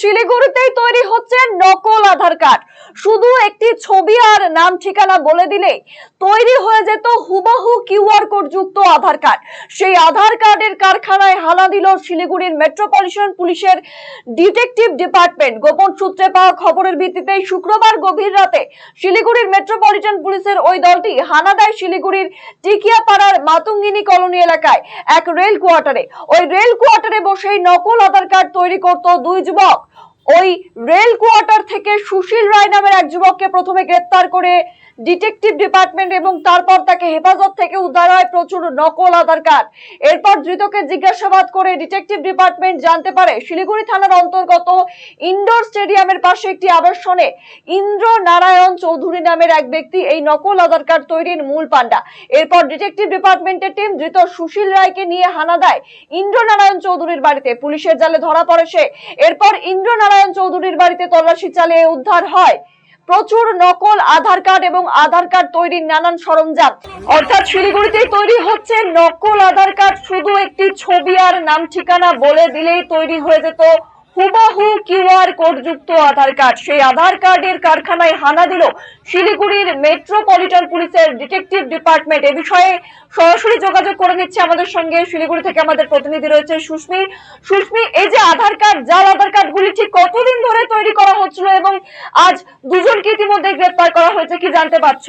শিলিগুড়িতেই তৈরি হচ্ছে নকল আধার কার্ড। শুধু একটি ছবি আর নাম ঠিকানা বলে দিলে তৈরি হয়ে যেত হুবাহু কিউআর কোড যুক্ত আধার কার্ড। সেই আধার কার্ডের কারখানায় হানা দিল শিলিগুড়ির মেট্রোপলিটন পুলিশের ডিটেকটিভ ডিপার্টমেন্ট। গোপন সূত্রে পাওয়া খবরের ভিত্তিতে শুক্রবার গভীর রাতে শিলিগুড়ির মেট্রোপলিটন পুলিশের ওই দলটি হানা দেয় শিলিগুড়ির টিকিয়াপাড়ার মাতুঙ্গিনী কলোনি এলাকায় এক রেল কোয়ার্টারে। ওই রেল কোয়ার্টারে বসেই নকল আধার কার্ড তৈরি করত দুই যুবক। ওই রেল কোয়ার্টার থেকে সুশীল রায় নামের এক যুবককে প্রথমে গ্রেপ্তার করে ডিটেকটিভ ডিপার্টমেন্ট এবং তারপর তাকে হেফাজত থেকে উদ্ধার হয় প্রচুর নকল আধার কার্ড। এরপর ধৃতকে জিজ্ঞাসাবাদ করে ডিটেকটিভ ডিপার্টমেন্ট জানতে পারে শিলিগুড়ি থানার অন্তর্গত ইনডোর স্টেডিয়ামের পাশে একটি আবাসনে ইন্দ্র নারায়ণ চৌধুরী নামের এক ব্যক্তি এই নকল আধার কার্ড তৈরির মূল পান্ডা। এরপর ডিটেকটিভ ডিপার্টমেন্টের টিম ধৃত সুশীল রায়কে নিয়ে হানা দেয় ইন্দ্র নারায়ণ চৌধুরীর বাড়িতে। পুলিশের জালে ধরা পড়ে সে। এরপর ইন্দ্র নারায়ণ চৌধুরীর বাড়িতে তল্লাশি চালিয়ে উদ্ধার হয় প্রচুর নকল আধার কার্ড এবং আধার কার্ড তৈরির নানান সরঞ্জাম। অর্থাৎ শিলিগুড়িতে তৈরি হচ্ছে নকল আধার কার্ড। শুধু একটি ছবি আর নাম ঠিকানা বলে দিলেই তৈরি হয়ে যেত হুবাহু কিউআর কোড যুক্ত আধার কার্ড। সেই আধার কার্ডের কারখানায় হানা দিল শিলিগুড়ির মেট্রোপলিটন পুলিশের ডিটেকটিভ ডিপার্টমেন্ট। এ বিষয়ে সরাসরি যোগাযোগ করে নিচ্ছে আমাদের সঙ্গে শিলিগুড়ি থেকে আমাদের প্রতিনিধি রয়েছে সুস্মি। সুস্মি, এই যে আধার কার্ড জাল আধার কার্ড গুলি ঠিক কতদিন ধরে তৈরি করা হচ্ছিল এবং আজ দুজনকে ইতিমধ্যে গ্রেপ্তার করা হয়েছে, কি জানতে পারছ?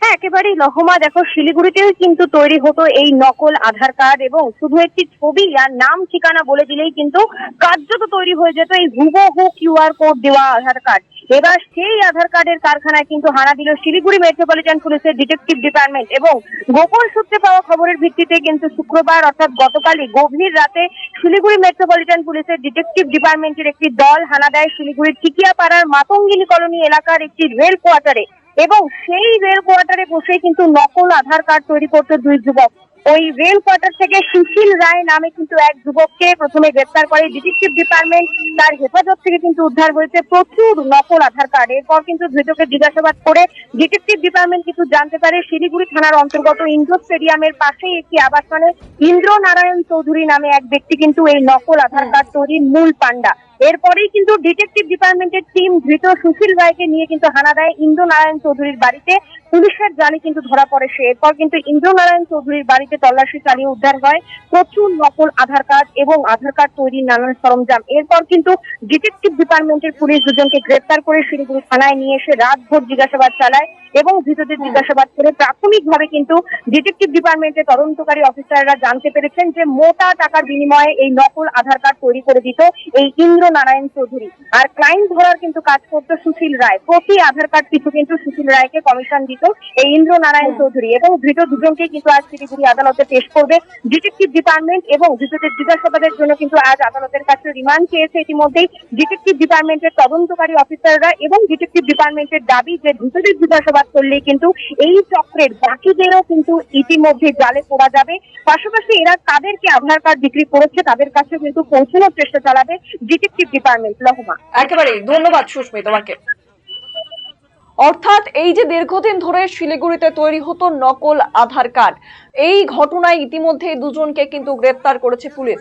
হ্যাঁ একেবারেই লহমা। দেখো, শিলিগুড়িতেও কিন্তু তৈরি হতো এই নকল আধার কার্ড এবং শুধু একটি ছবি আর নাম, ঠিকানা বলে দিলেই কিন্তু কার্যত তৈরি হয়ে যেত এই হুবহু কিউআর কোড দেওয়া আধার কার্ড। এবার সেই আধার কার্ডের কারখানায় কিন্তু হানা দিল শিলিগুড়ি মেট্রোপলিটন পুলিশের ডিটেকটিভ ডিপার্টমেন্ট এবং গোপন সূত্রে পাওয়া খবরের ভিত্তিতে কিন্তু শুক্রবার, অর্থাৎ গতকালই গভীর রাতে শিলিগুড়ি মেট্রোপলিটন পুলিশের ডিটেকটিভ ডিপার্টমেন্টের একটি দল হানা দেয় শিলিগুড়ির টিকিয়াপাড়ার মাতঙ্গিনী কলোনি এলাকার একটি রেল কোয়ার্টারে। এবং সেই রেল কোয়ার্টারে বসে কিন্তু নকল আধার কার্ড তৈরি করতো দুই যুবক। ওই রেল কোয়ার্টার থেকে সুশীল রায় নামে কিন্তু এক যুবককে প্রথমে গ্রেপ্তার করে। ডিটেকটিভ ডিপার্টমেন্ট তার হেফাজত থেকে কিন্তু উদ্ধার হয়েছে। প্রচুর নকল আধার কার্ড এরপর কিন্তু ধৃতকে জিজ্ঞাসাবাদ করে ডিটেকটিভ ডিপার্টমেন্ট কিন্তু জানতে পারে। শিলিগুড়ি থানার অন্তর্গত ইন্ডোর স্টেডিয়ামের পাশেই একটি আবাসনে ইন্দ্র নারায়ণ চৌধুরী নামে এক ব্যক্তি কিন্তু এই নকল আধার কার্ড তৈরির মূল পান্ডা এরপরেই কিন্তু ডিটেকটিভ ডিপার্টমেন্টের টিম ধৃত সুশীল রায়কে নিয়ে কিন্তু হানা দেয় ইন্দ্র নারায়ণ চৌধুরীর বাড়িতে পুলিশের জালে কিন্তু ধরা পড়ে সে। এরপর কিন্তু ইন্দ্র নারায়ণ চৌধুরীর বাড়িতে তল্লাশি চালিয়ে উদ্ধার হয়। প্রচুর নকল আধার কার্ড এবং আধার কার্ড তৈরির নানান সরঞ্জাম। এরপর কিন্তু ডিটেকটিভ ডিপার্টমেন্টের পুলিশ দুজনকে গ্রেপ্তার করে শিলিগুড়ি থানায় নিয়ে এসে রাতভর জিজ্ঞাসাবাদ চালায় এবং ধৃতদের জিজ্ঞাসাবাদ করে প্রাথমিকভাবে কিন্তু ডিটেকটিভ ডিপার্টমেন্টের তদন্তকারী অফিসাররা জানতে পেরেছেন যে মোটা টাকার বিনিময়ে এই নকল আধার কার্ড তৈরি করে দিত এই ইন্দ্র নারায়ণ চৌধুরী। আর ক্লাইন্ট ধরার কিন্তু কাজ করতো সুশীল রায়। প্রতি আধার কার্ড পিছু কিন্তু সুশীল রায়কে কমিশন দিত এই ইন্দ্র নারায়ণ চৌধুরী। এবং ধৃত দুজনকে কিন্তু আজ শিলিগুড়ি আদালতে পেশ করবে ডিটেকটিভ ডিপার্টমেন্ট এবং ধৃতদের জিজ্ঞাসাবাদের জন্য কিন্তু আজ আদালতের কাছে রিমান্ড চেয়েছে ইতিমধ্যেই ডিটেকটিভ ডিপার্টমেন্টের তদন্তকারী অফিসাররা এবং ডিটেকটিভ ডিপার্টমেন্টের দাবি যে ধৃতদের জিজ্ঞাসাবাদ করলে কিন্তু এই চক্রের বাকিদেরও কিন্তু ইতিমধ্যে জালে পড়া যাবে। পাশাপাশি এরা কাদেরকে আধার কার্ড বিক্রি করেছে তাদের কাছে কিন্তু পৌঁছানোর চেষ্টা চালাবে ডিটেকটিভ ডিপার্টমেন্ট লহমা একেবারেই ধন্যবাদ সুস্মিত তোমাকে। অর্থাৎ এই যে দীর্ঘদিন ধরে শিলিগুড়িতে তৈরি হতো নকল আধার কার্ড এই ঘটনায় ইতিমধ্যে দুজনকে কিন্তু গ্রেপ্তার করেছে পুলিশ।